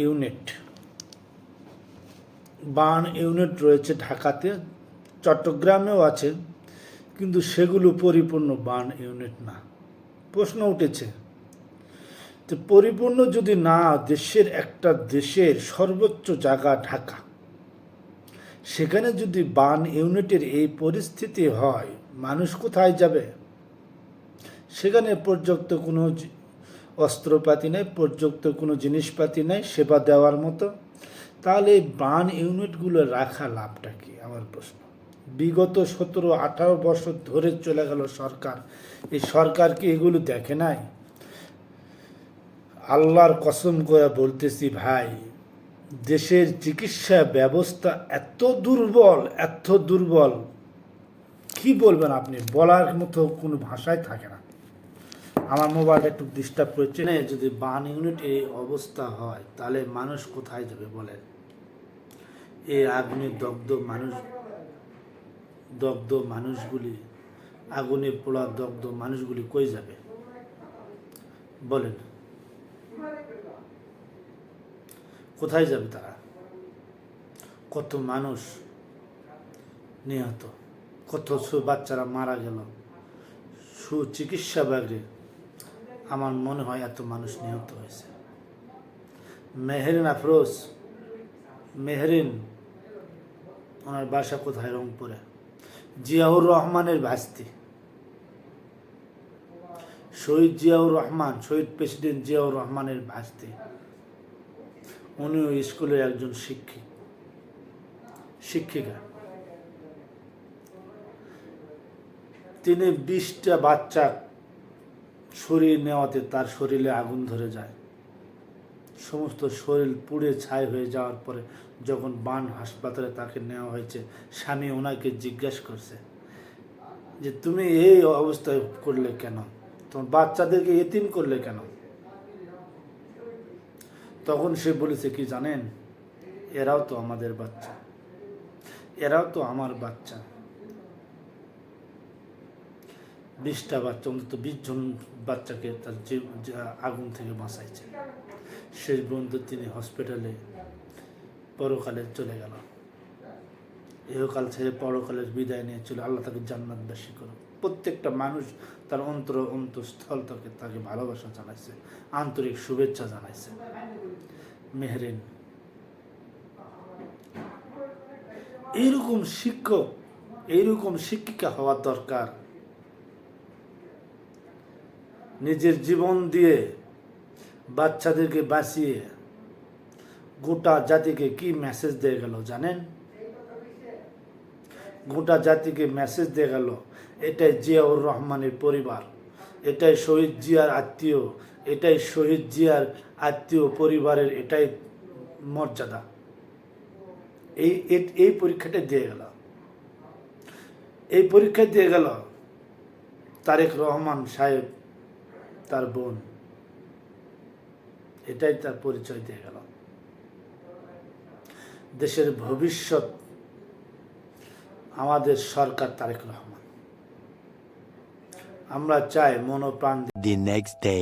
Unit. Burn unit রয়েছে ঢাকাতে, চট্টগ্রামেও আছে, কিন্তু সেগুলো পরিপূর্ণ বান ইউনিট না। প্রশ্ন উঠেছে তো পরিপূর্ণ যদি না, দেশের একটা দেশের সর্বোচ্চ জায়গা ঢাকা। সেখানে যদি বার্ন ইউনিটের এই পরিস্থিতি হয়, মানুষ কোথায় যাবে? সেখানে পর্যাপ্ত কোনো অস্ত্রপাতি নেই, পর্যাপ্ত কোনো জিনিসপাতি নেই, সেবা দেওয়ার মতো। তাহলে এই বান ইউনিটগুলো রাখা লাভটা কি? আমার প্রশ্ন। বিগত সতেরো, আঠারো বছর ধরে চলে গেল সরকার। এই সরকার কি এগুলো দেখে নাই? আল্লাহর কসম করে বলতেছি, ভাই, দেশের চিকিৎসা ব্যবস্থা এত দুর্বল এত দুর্বল। কি বলবেন আপনি? বলার মতো কোনো ভাষায় থাকে না। আমার মোবাইলটা একটু ডিস্টার্ব করছে। না যদি বান ইউনিট এই অবস্থা হয়, তাহলে মানুষ কোথায় যাবে বলেন? এই আগুনে দগ্ধ মানুষ, দগ্ধ মানুষগুলি, আগুনে পোড়া দগ্ধ মানুষগুলি কই যাবে? বলেন। কোথায় যাবে তারা? কত মানুষ নিহত, কত বাচ্চারা মারা গেল। সুচিকিৎসা ব্যাগে আমার মনে হয় এত মানুষ নিহত হয়েছে। মেহরিন আফরোজ, মেহরিন, ওনার বাসা কোথায়? রংপুরে। জিয়াউর রহমানের ভাস্তি। শহীদ জিয়াউর রহমান, শহীদ প্রেসিডেন্ট জিয়াউর রহমানের ভাস্তি। উনিও স্কুলের একজন শিক্ষিক শিক্ষিকা। তিনি বিশটা বাচ্চা শরীর নেওয়াতে তার শরীরে আগুন ধরে যায়। সমস্ত শরীর পুড়ে ছাই হয়ে যাওয়ার পরে যখন বান হাসপাতালে তাকে নেওয়া হয়েছে, স্বামী ওনাকে জিজ্ঞেস করছে যে, তুমি এই অবস্থায় করলে কেন? তোমার বাচ্চাদেরকে এতিম করলে কেন? তখন সে বলেছে, কি জানেন? এরাও তো আমাদের বাচ্চা। এরাও তো আমার বাচ্চা। বিশটা বাচ্চা, অন্তত বিশ জন বাচ্চাকে তার যে আগুন থেকে বাঁচাইছে। শেষ পর্যন্ত তিনি হসপিটালে পরকালে চলে গেল। ইহকাল ছেড়ে পরকালের বিদায় নিয়ে চলে, আল্লাহ তাকে জান্নাত জান্নাতবাসী করো প্রত্যেকটা মানুষ তার অন্তর অন্তঃস্থল থেকে তাকে ভালোবাসা জানাইছে, আন্তরিক শুভেচ্ছা জানাইছে। মেহরিন, এইরকম শিক্ষক, এইরকম শিক্ষিকা হওয়ার দরকার। নিজের জীবন দিয়ে বাচ্চাদেরকে বাঁচিয়ে গোটা জাতিকে কি মেসেজ দিয়ে গেল জানেন? গোটা জাতিকে মেসেজ দিয়ে গেল, এটাই জিয়াউর রহমানের পরিবার, এটাই শহীদ জিয়ার আত্মীয়, এটাই শহীদ জিয়ার আত্মীয় পরিবারের এটাই মর্যাদা। এই এই পরীক্ষাটা দিয়ে গেল। এই পরীক্ষা দিয়ে গেল তারেক রহমান সাহেব তার বোন। এটাই তার পরিচয় দিয়ে গেল। দেশের ভবিষ্যৎ আমাদের সরকার তারেক রহমান। আমরা চাই মনোপ্রাণ দি নেক্সট day.